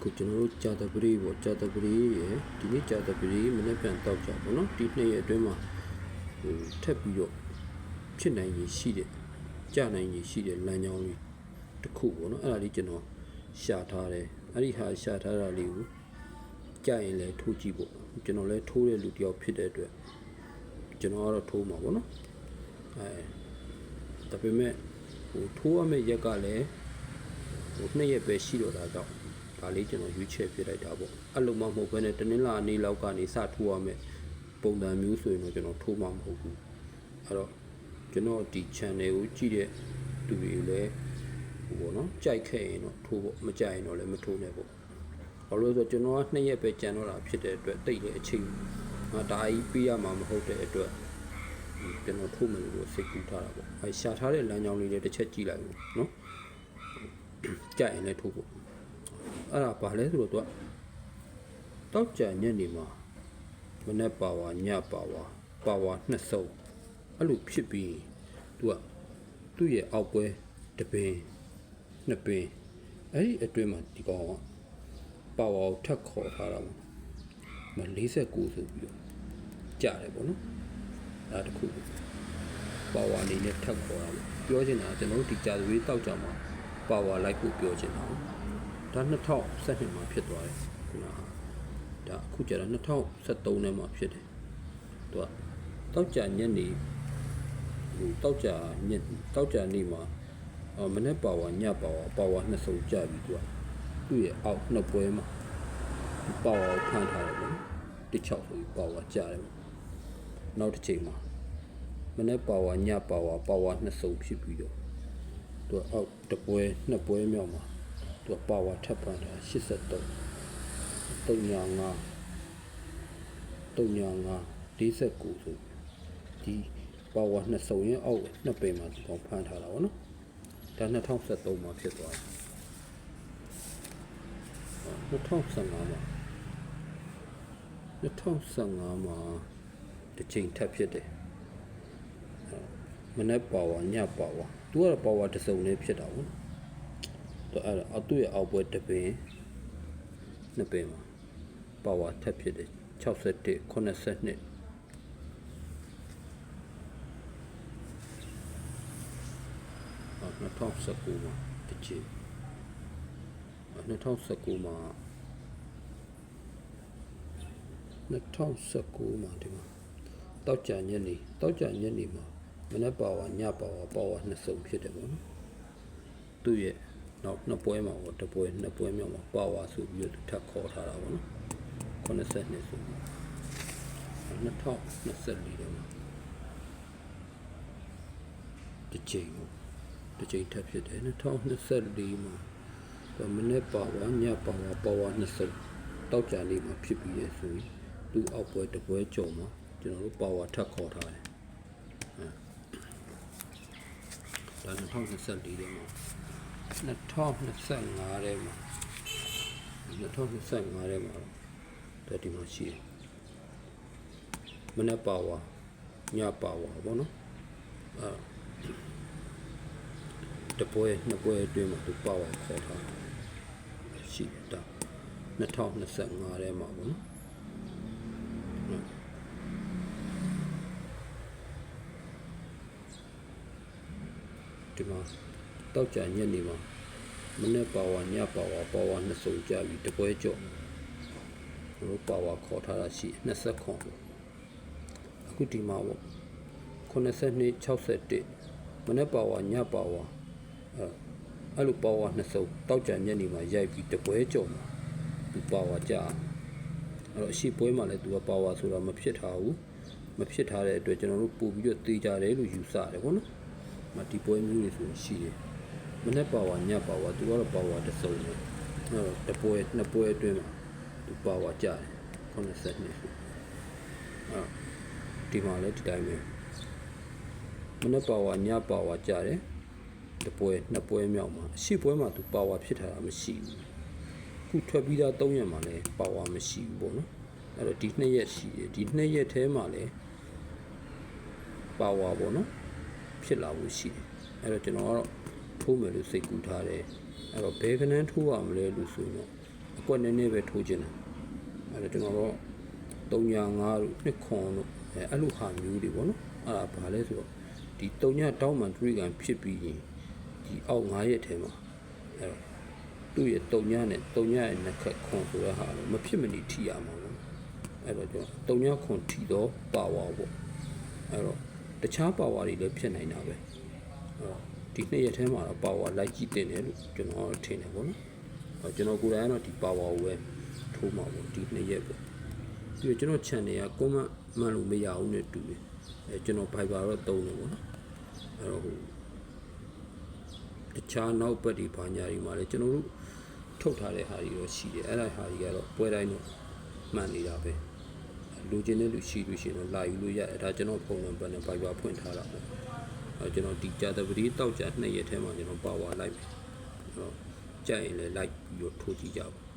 ခုကျွန်တော်တို့ကြာတပရိပေါ့ကြာတပရိရဲ့ဒီနေ့ကြာတပရိမနေ့ပြန်တောက်ကြပေါ့နော်ဒီနှစ်ရက်အတွင်းမှာဟိုထပ်ပြီးတော့ဖြစ်နိုင်ရည်ရှိတဲ့ကြာနိုင်ရည်ရှိတဲ့လမ်းကြောင်းလေးတစ်ခုပေါ့နော်အဲ့ဒါလေးကျွန်တော်ရှာထားတယ်အဲ့ဒီဟာရှာထားတာလေးကိုကြာရင်လည်းထိုးကြည့်ပေါ့ကျွန်တော်လည်းထိုးတဲ့လူတစ်ယောက်ဖြစ်တဲ့အတွက်ကျွန်တော်ကတော့ထိုးမှာပေါ့နော်အဲဒါပေမဲ့ဟိုထိုးရမယ့်ရက်ကလည်းဟိုနှစ်ရက်ပဲရှိတော့တာကြောင့် ဒါလေးကျွန်တော်ရွေးချယ်ပြလိုက်တာပေါ့အဲ့လိုမှမဟုတ်ဘဲနဲ့တနင်္လာနေ့လောက်ကနေစထိုးရမယ့်ပုံစံမျိုးဆိုရင်တော့ကျွန်တော်ထိုးမှာမဟုတ်ဘူးအဲ့တော့ကျွန်တော်ဒီ channel ကိုကြည့်တဲ့သူတွေလည်းဟိုပေါ့နော်ကြိုက်ခဲ့ရင်တော့ထိုးပေါ့မကြိုက်ရင်တော့လည်းမထိုးနဲ့ပေါ့ဘာလို့လဲဆိုတော့ကျွန်တော်ကနှစ်ရက်ပဲကြံတော့တာဖြစ်တဲ့အတွက်တိတ်တဲ့အချိန်ငါဒါကြီးပြရမှာမဟုတ်တဲ့အတွက်ကျွန်တော်ထိုးမယ်လို့စိတ်ကူးထားတာပေါ့အဲရှာထားတဲ့လမ်းကြောင်းလေးတွေတစ်ချက်ကြည့်လိုက်ဦးနော်ကြိုက်ရင်လည်းထိုးပေါ့ အဲ့ဒါဘာလဲဆိုတော့သူကတောက်ကြညနေမှာမနေ့ပါဝါညပါဝါပါဝါနှစ်စုံအဲ့လိုဖြစ်ပြီးသူကသူ့ရဲ့အောက်ပွဲတပင်နှစ်ပင်အဲ့ဒီအတွင်းမှာဒီကောင်ကပါဝါကိုထက်ခေါ်ထားတာပေါ့မ49ဆိုပြီးတော့ကြားတယ်ပေါ့နော်အဲ့ဒါတစ်ခုပါဝါအနေနဲ့ထက်ခေါ်တာပေါ့ပြောချင်တာကကျွန်တော်တို့ဒီကြာသွေးတောက်ကြမှာပါဝါလိုက်ဖို့ပြောချင်တာပေါ့ ဒါ2012မှာဖြစ်သွားတယ်ခုနကဒါအခုကျတော့2013နဲ့မှာဖြစ်တယ်သူကတောက်ကြညနေဟိုတောက်ကြညတောက်ကြနေ့မှာအမနေ့ပါဝါညပါဝါပါဝါနှစ်စုံကြပြီသူကသူ့ရဲ့အောက်နှစ်ပွဲမှာပါဝါကိုဖမ်းထားတယ်ပေါ့နော်တစ်ချောက်ဆိုပြီးပါဝါကြားတယ်ပေါ့နောက်တစ်ချိန်မှာမနေ့ပါဝါညပါဝါပါဝါနှစ်စုံဖြစ်ပြီးတော့သူကအောက်တစ်ပွဲနှစ်ပွဲမြောက်မှာ သူကပါဝါထပ်ပန်တာ83 35 35 49ဆိုဒီပါဝါနှစ်စုံရဲ့အောက်နှစ်ပင်မှာဒီကောင်ဖမ်းထားတာဗောနော်ဒါ2013မှာဖြစ်သွားတယ်2015မှာ2015မှာတစ်ချိန်ထပ်ဖြစ်တယ်မနေ့ပါဝါညပါဝါသူကတော့ပါဝါတစ်စုံလေးဖြစ်တာဗောနော် သူအဲ့ဒါအတူရဲ့အောက်ပွဲတစ်ပင်နှစ်ပင်မှာပါဝါထပ်ဖြစ်တယ်61 82 2019မှာတစ်ချိန်2019မှာ2019မှာဒီမှာတောက်ကြညနေတောက်ကြညနေမှာမနေ့ပါဝါညပါဝါပါဝါနှစ်စုံဖြစ်တယ်ပေါ့နော်သူ့ရဲ့ နောက်နှစ်ပွဲမှာပေါ့တစ်ပွဲနှစ်ပွဲမြောက်မှာပါဝါဆိုပြီးတော့ထပ်ခေါ်ထားတာပေါ့နော်82ဆိုပြီး2024တော့မှာတစ်ချိန်ပေါ့တစ်ချိန်ထပ်ဖြစ်တယ်2024မှာဒါမနေ့ပါဝါညပါဝါပါဝါနှစ်စုံတောက်ကြလေးမှာဖြစ်ပြီးရဆိုရင်သူ့အောက်ပွဲတစ်ပွဲကြော်မှာကျွန်တော်တို့ပါဝါထပ်ခေါ်ထားတယ်ဒါ2024ထဲမှာ 2025ထဲမှာ2025ထဲမှာတော့ဒီမှာရှိတယ်မနေ့ပါဝါညပါဝါဘောနော်အဲတပွဲနှစ်ပွဲအတွင်းမှာသူပါဝါခေါ်ထားရှိတယ်ဒါ2025ထဲမှာဘောနော်ဒီမှာ တောက်ကြညက်နေမှာမနေ့ပါဝါညပါဝါပါဝါနှစ်စုံကြပြီတပွဲကြော့တို့ပါဝါခေါ်ထားတာရှိ20ခွန်အခုဒီမှာပေါ့82 61မနေ့ပါဝါညပါဝါအဲအဲ့လိုပါဝါနှစ်စုံတောက်ကြညက်နေမှာရိုက်ပြီးတပွဲကြော့မှာသူပါဝါကြာအဲ့တော့အရှိပွဲမှာလည်းသူကပါဝါဆိုတာမဖြစ်ထားဘူးမဖြစ်ထားတဲ့အတွက်ကျွန်တော်တို့ပို့ပြီးတော့တေးကြတယ်လို့ယူဆရတယ်ပေါ့နော်မဒီပွဲမျိုးတွေဆိုရင်ရှိတယ် မနေ့ပါဝါညပါဝါသူကတော့ပါဝါတစ်စုံပဲအဲ့တော့တပွဲနှစ်ပွဲအတွင်းမှာသူပါဝါကြာတယ်82ဆိုအဲ့ဒီမှာလည်းဒီတိုင်းပဲမနေ့ပါဝါညပါဝါကြာတယ်တပွဲနှစ်ပွဲမြောက်မှာအရှိပွဲမှာသူပါဝါဖြစ်ထားတာမရှိဘူးခုထွက်ပြီးသား၃ရက်မှာလည်းပါဝါမရှိဘူးပေါ့နော်အဲ့တော့ဒီနှစ်ရက်ရှိတယ်ဒီနှစ်ရက်ထဲမှာလည်းပါဝါပေါ့နော်ဖြစ်လာဖို့ရှိတယ်အဲ့တော့ကျွန်တော်ကတော့ ထိုးမယ်လို့စိတ်ကူးထားတယ်အဲ့တော့ဘယ်ကနန်းထိုးရမလဲလို့ဆိုရင်တော့အကွက်နည်းနည်းပဲထိုးခြင်းတယ်အဲ့တော့ကျွန်တော်တော့305တို့နှစ်ခွန်တို့အဲအဲ့လိုဟာမျိုးတွေပေါ့နော်အဲ့ဒါဘာလဲဆိုတော့ဒီ3ညတောင်းမှန်တွေးကန်ဖြစ်ပြီးရင်ဒီအောက်9ရက်ထဲမှာအဲ့တော့သူ့ရဲ့3ညနဲ့3ညရဲ့နှစ်ခက်ခွန်ဆိုတဲ့ဟာတော့မဖြစ်မနေထိရမှာပေါ့အဲ့တော့ကျွန်တော်3ညခွန်ထိတော့ပါဝါပေါ့အဲ့တော့တခြားပါဝါတွေလည်းဖြစ်နိုင်တာပဲအဲ့တော့ ဒီနှစ်ရက်ထဲမှာတော့ပါဝါလိုက်ကြည့်တင်တယ်လို့ကျွန်တော်ထင်တယ်ပေါ့နော်အဲ့ကျွန်တော်ကိုယ်တိုင်ကတော့ဒီပါဝါကိုပဲထိုးမှာပေါ့ဒီနှစ်ရက်ပဲပြီးတော့ကျွန်တော် channel က comment မှန်လို့မရဘူးနဲ့တူတယ်အဲကျွန်တော် Viber တော့တုံးတယ်ပေါ့နော်အဲ့တော့ဟိုတခြားနောက်ဘက်ဒီဘာညာတွေမှာလည်းကျွန်တော်တို့ထုတ်ထားတဲ့ဟာတွေတော့ရှိတယ်အဲ့ဒါဟာတွေကတော့ပွဲတိုင်းတော့မှန်နေတာပဲလူချင်းတဲ့လူရှိလို့ရှိရင်တော့လာယူလို့ရတယ်ဒါကျွန်တော်ဖုန်းနံပါတ်နဲ့ Viber ဖွင့်ထားတာပေါ့အဲ ကျွန်တော်ဒီကြာတပတိတောက်ကြနှစ်ရက်ထဲမှာကျွန်တော်ပါဝါလိုက်မယ်အဲ့တော့ကြိုက်ရင်လည်းလိုက်ပြီးတော့ထိုးကြည့်ကြပါ